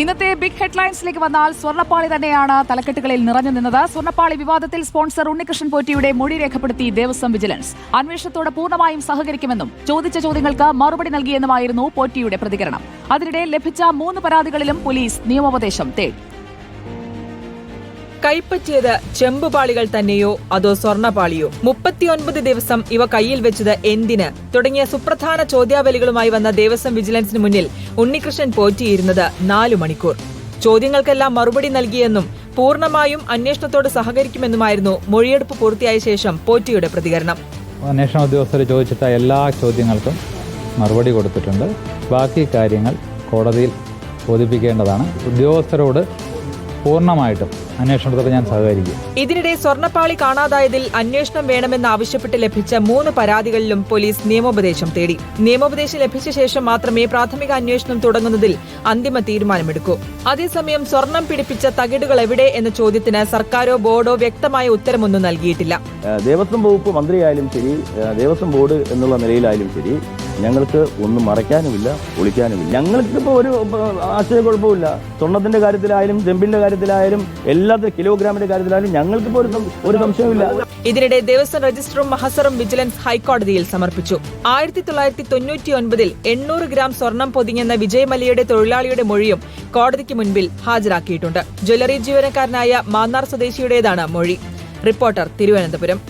ഇന്നത്തെ ബിഗ് ഹെഡ്ലൈൻസിലേക്ക് വന്നാൽ സ്വർണപ്പാളി തന്നെയാണ് തലക്കെട്ടുകളിൽ നിറഞ്ഞു നിന്നത്. സ്വർണപ്പാളി വിവാദത്തിൽ സ്പോൺസർ ഉണ്ണികൃഷ്ണൻ പോറ്റിയുടെ മൊഴി രേഖപ്പെടുത്തി ദേവസ്വം വിജിലൻസ്. അന്വേഷണത്തോട് പൂർണമായും സഹകരിക്കുമെന്നും ചോദിച്ച ചോദ്യങ്ങൾക്ക് മറുപടി നൽകിയെന്നുമായിരുന്നു പോറ്റിയുടെ പ്രതികരണം. അതിനിടെ ലഭിച്ച മൂന്ന് പരാതികളിലും പോലീസ് നിയമോപദേശം തേടി. കൈപ്പറ്റിയത് ചെമ്പുപാളികൾ തന്നെയോ? അതോ സ്വർണപാളിയോ? മുപ്പത്തിയൊൻപത് ദിവസം ഇവ കയ്യിൽ വെച്ചത് എന്തിന്? തുടങ്ങിയ സുപ്രധാന ചോദ്യാവലികളുമായി വന്ന ദേവസ്വം വിജിലൻസിന് മുന്നിൽ ഉണ്ണികൃഷ്ണൻ പോറ്റിയിരുന്നത് നാലു മണിക്കൂർ. ചോദ്യങ്ങൾക്കെല്ലാം മറുപടി നൽകിയെന്നും പൂർണമായും അന്വേഷണത്തോട് സഹകരിക്കുമെന്നുമായിരുന്നു മൊഴിയെടുപ്പ് പൂർത്തിയായ ശേഷം പോറ്റിയുടെ പ്രതികരണം. അന്വേഷണ ഉദ്യോഗസ്ഥർ ചോദിച്ചിട്ട എല്ലാ ചോദ്യങ്ങൾക്കും മറുപടി കൊടുത്തിട്ടുണ്ട്. ബാക്കി കാര്യങ്ങൾ കോടതിയിൽ ബോധിപ്പിക്കേണ്ടതാണ്. ഉദ്യോഗസ്ഥരോട് പൂർണമായിട്ടും അന്വേഷണത്തോട് ഞാൻ സഹകരിക്കും. ഇതിനിടെ സ്വർണപ്പാളി കാണാതായതിൽ അന്വേഷണം വേണമെന്നാവശ്യപ്പെട്ട് ലഭിച്ച മൂന്ന് പരാതികളിലും പോലീസ് നിയമോപദേശം തേടി. നിയമോപദേശം ലഭിച്ച ശേഷം മാത്രമേ പ്രാഥമിക അന്വേഷണം തുടങ്ങുന്നതിൽ അന്തിമ തീരുമാനമെടുക്കൂ. അതേസമയം സ്വർണം പിടിപ്പിച്ച തകിടുകൾ എവിടെ എന്ന ചോദ്യത്തിന് സർക്കാരോ ബോർഡോ വ്യക്തമായ ഉത്തരമൊന്നും നൽകിയിട്ടില്ല. ദേവസ്വം വകുപ്പ് മന്ത്രിയായാലും ശരി ദേവസ്വം ബോർഡ് എന്നുള്ള നിലയിലായാലും ശരി ഞങ്ങൾക്ക് ഒന്നും മറയ്ക്കാനുമില്ല ഒളിക്കാനുമില്ല. ഞങ്ങൾക്ക് ഇപ്പോൾ ഒരു ആശയക്കുഴപ്പമില്ല സ്വർണത്തിന്റെ കാര്യത്തിലായാലും ചെമ്പിന്റെ കാര്യത്തിലായാലും എല്ലാത്തിനും കിലോഗ്രാമിന്റെ കാര്യത്തിലാണ് ഞങ്ങൾക്ക് ഒരു ഒരു സംശയമില്ല ഇതിനിടെ ദേവസ്വം രജിസ്റ്ററും മഹസറും വിജിലൻസ് ഹൈക്കോടതിയിൽ സമർപ്പിച്ചു. ആയിരത്തി തൊള്ളായിരത്തി തൊണ്ണൂറ്റി ഒൻപതിൽ എണ്ണൂറ് ഗ്രാം സ്വർണം പൊതിഞ്ഞെന്ന വിജയമലിയുടെ തൊഴിലാളിയുടെ മൊഴിയും കോടതിക്ക് മുൻപിൽ ഹാജരാക്കിയിട്ടുണ്ട്. ജ്വല്ലറി ജീവനക്കാരനായ മാന്നാർ സ്വദേശിയുടേതാണ് മൊഴി. റിപ്പോർട്ടർ തിരുവനന്തപുരം.